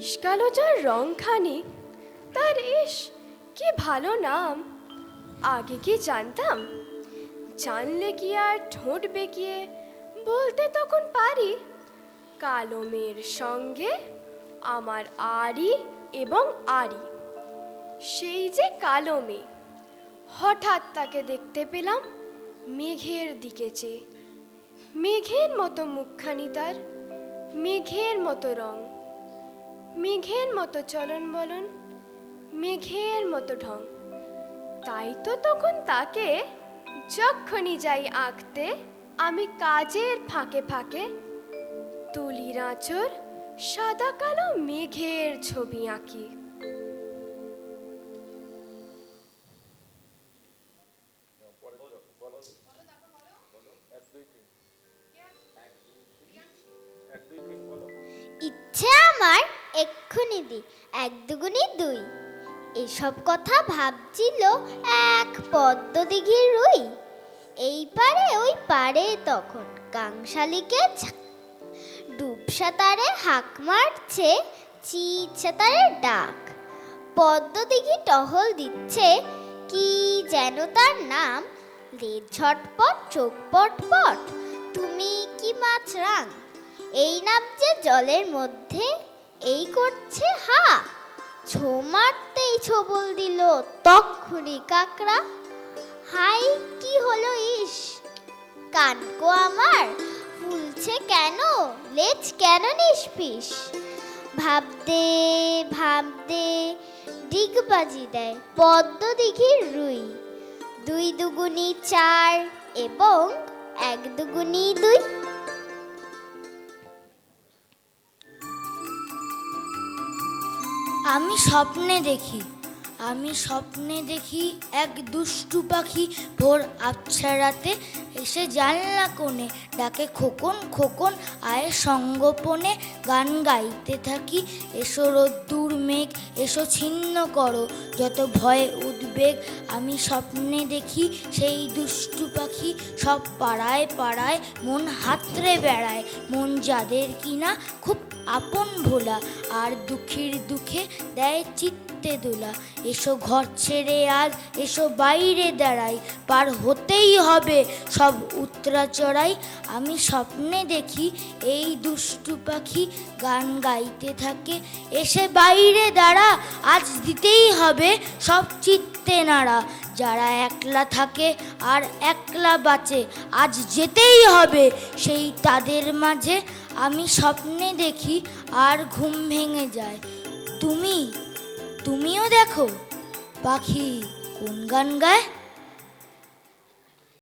মিষ্কালো যার রংখানি তার ইস, কি ভালো নাম। আগে কি জানতাম? জানলে কি আর ঠোঁট বেঁকিয়ে বলতে তখন পারি। কালো মেয়ের সঙ্গে আমার আড়ি এবং আড়ি। সেই যে কালো মেয়ে। হঠাৎ তাকে দেখতে পেলাম মেঘের দিকে চেয়ে। মেঘের মতো মুখখানি তার, মেঘের মতো রং। মেঘের মতো চলন বলন, মেঘের মতো ঢং। তাই তো তখন তাকে যখনই যাই আঁকতে, আমি কাজের ফাঁকে ফাঁকে তুলির আঁচর সাদা কালো মেঘের ছবি আঁকি। ইচ্ছে আমার এক্ষুনি দি, এক দুগুনি দুই। এসব কথা ভাবছিল এক পদ্ম দিঘির রুই। এই পারে ওই পারে তখন কাংশালিকে ঝা- ডুব সাঁতারে হাঁক মারছে চিত সাঁতারে ডাক। পদ্ম দিঘি টহল দিচ্ছে, কি যেন তার নাম? লেজ ঝটপট, চোখ পটপট, তুমি কি মাছ রাং এই নামছে জলের মধ্যে এই করছে, হা। ছো মারতেই ছবল দিল, তক্ষুনি কাকড়া। হাই, কি হলো ইস? কানকো আমার, ফুলছে কেন? লেজ কেন নিষ্পিস? ভাবতে ভাবতে ডিগবাজি দেয়, পদ্ম দিঘির রুই। দুই দুগুনি চার এবং এক দুগুনি দুই। আমি স্বপ্নে দেখি, আমি স্বপ্নে দেখি এক দুষ্টু পাখি ভোর আবছা রাতে এসে জানলা কোণে ডাকে, খোকন খোকন, আয় সঙ্গোপনে গান গাইতে থাকি, এসো রোদ্দুর মেঘ, এসো ছিন্ন করো, যত ভয়ে উদ্বেগ আমি স্বপ্নে দেখি, সেই দুষ্টু পাখি সব পাড়ায় পাড়ায় মন হাতড়ে বেড়ায়, মন যাদের কিনা খুব আপন ভোলা, আর দুঃখীর দুঃখে দেয় চিত্তে দোলা। এসো ঘর ছেড়ে আজ, এসো বাইরে দাঁড়াই, পার হতেই হবে সব উত্তরা চড়াই। আমি স্বপ্নে দেখি এই দুষ্টু পাখি গান গাইতে থাকে। এসে বাইরে দাঁড়া, আজ দিতেই হবে সব চিত্তে নাড়া। যারা একলা থাকে আর একলা বাঁচে, আজ যেতেই হবে। সেই তাদের মাঝে আমি স্বপ্নে দেখি আর ঘুম ভেঙে যায়। তুমি, তুমিও দেখো। পাখি কোন গান গায়?